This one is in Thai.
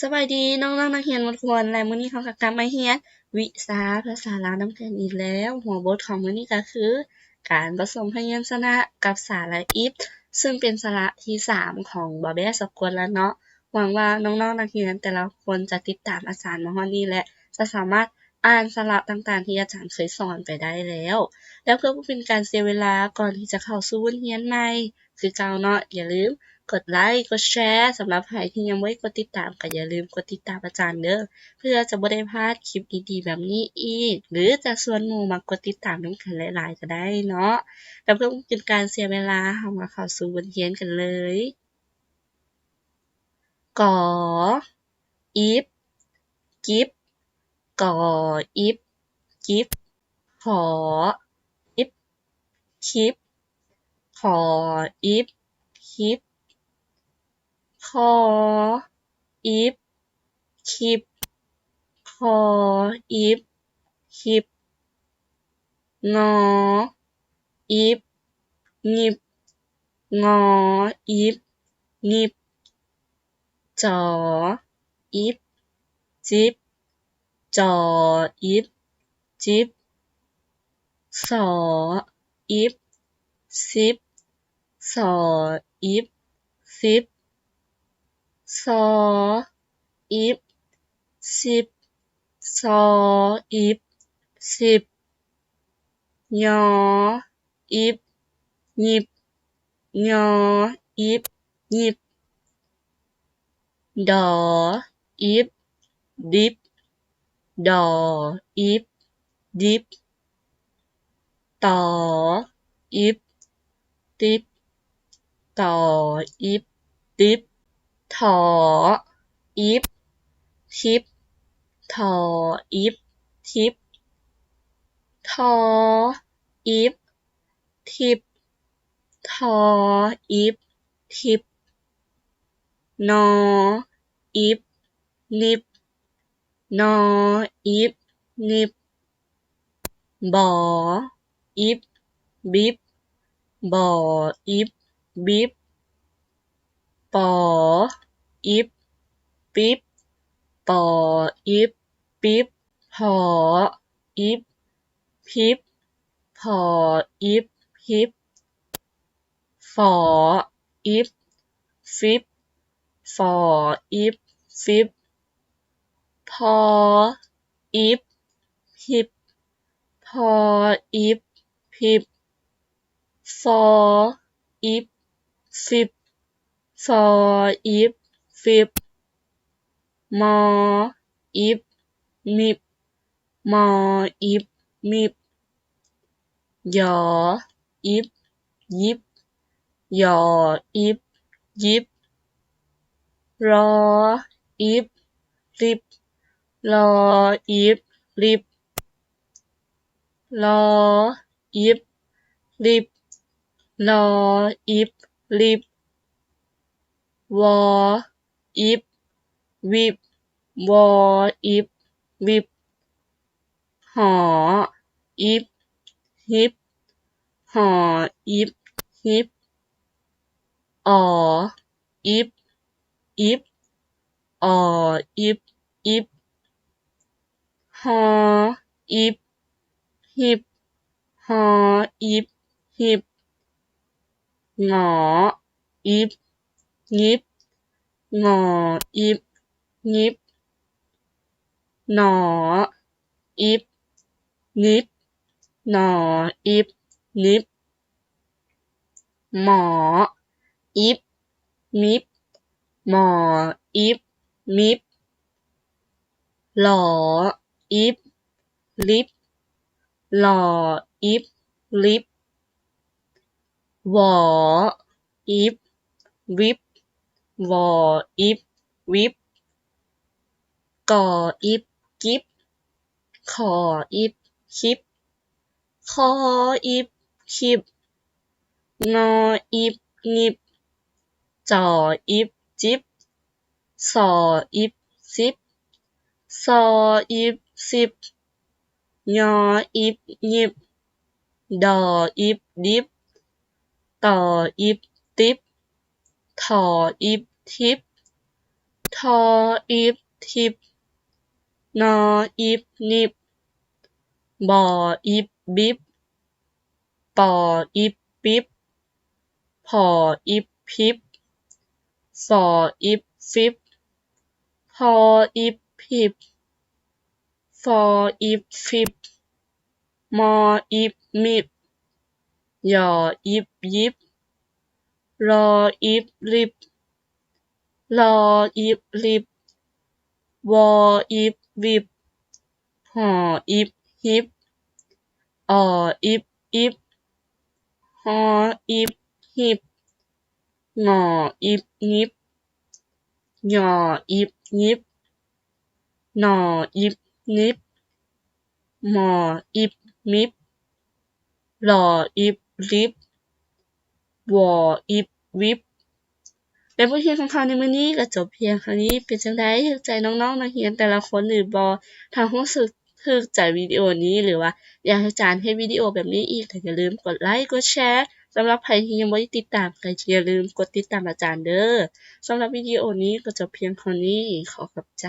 สบายดีน้องๆนักเรียนทุกคนและมื้อนี้เขาก็กลับมาเรียนวิชาภาษาลาวนำกันอีกแล้ว หัวบทของมื้อนี้ก็คือ การผสมพยัญชนะกับสระอิฐซึ่งเป็นสระที่3ของบอแบสกลแล้วเนาะหวังว่าน้องๆนักเรียนแต่ละคนจะติดตามอาจารย์มาฮอดนี้และจะสามารถอ่านสระต่างๆ ที่อาจารย์เคยสอนไปได้แล้ว แล้วเพื่อเป็นการเสียเวลาก่อนที่จะเข้าสู่บทเรียนใหม่คือเก่าเนาะอย่าลืม กดไลค์กดแชร์สำหรับใครที่ยังได้กดติดตามก็อย่าลืมกดติดตามอาจารย์เด้อเพื่อจะบ่ได้พลาดคลิปดีๆแบบนี้อีก หรือจะชวนหมู่มากดติดตามนำกันหลายๆก็ได้เนาะแล้วเพื่อบ่เป็นการเสียเวลาเรามาเข้าสู่บทเรียนกันเลยกออิบกิ๊บกออิบกิ๊บขออิบคิบขออิบคิบ คออิบคิบคออิบคิบ งออิบงิบงออิบงิบ จออิบจิบ จออิบจิบ สออิบสิบ สออิบสิบ ซออิบสิบซออิบสิบยออิบยิบยออิบยิบดออิบดิบดออิบดิบตออิบติบตออิบติบ ถออิบ ทิบ ถออิบ ทิบ ทออิบ ทิบ ทออิบ ทิบ นออิบ นิบ นออิบ นิบ บออิบ บิบ บออิบ บิบ ปอ อิบ ปิ๊บ ปอ อิบ ปิ๊บผออิบ พิบผออิบ พิบ ฝอ อิบ ฟิบ ฝอ อิบ ฟิบ พอ อิบ พิบ พอ อิบ พิบ ฟอ อิบ ฟิบ ฟออิบฟิบมออิบมิบมออิบมิบยออิบยิบยออิบยิบรออิบริบรออิบริบลออิบริบลออิบริบ วอ อิบ วิบ วอ อิบ วิบ หอ อิบ ฮิบ หอ อิบ ฮิบ ออ อิบ อิบ ออ อิบ อิบ หอ อิบหิบ หอ อิบหิบงอ อิบ งิบ งออิบ งิบ หนอ อิบ นิบ หนอ อิบ นิบ หมอ อิบ มิบ หมอ อิบ มิบ หลอ อิบ ลิบ หลอ อิบ ลิบ หวอ อิบ วิบ วออิบวิบกออิบกิบขออิบคิบคออิบคิบงออิบงิบจออิบจิบสออิบสิบซออิบสิบยออิบยิบดออิบดิบตออิบติบถออิบ ทิบทออิบทิบนออิบนิบบออิบบิบปออิบปิบพออิบพิบสออิบฟิบพออิบพิบฟออิบฟิบมออิบมิบยออิบยิบรออิบลิบ ลออิบลิบ วออิบวิบ หออิบฮิบ อออิบอิบฮออิบฮิบ งออิบงิบยออิบยิบนออิบนิบมออิบมิบลออิบลิบ วออิบวิบ และบทเรียนของเขาในมื้อนี้ก็จบเพียงเท่านี้เป็นจังไดถูกใจน้องๆนักเรียนแต่ละคนหรือบ่ถ้ารู้สึกถูกใจวิดีโอนี้หรือว่าอยากให้อาจารย์เฮ็ดวิดีโอแบบนี้อีกก็อย่าลืมกดไลค์กดแชร์สำหรับใครที่ยังบ่ได้ติดตามก็อย่าลืมกดติดตามอาจารย์เด้อสำหรับวิดีโอนี้ก็จบเพียงเท่านี้ขอขอบใจ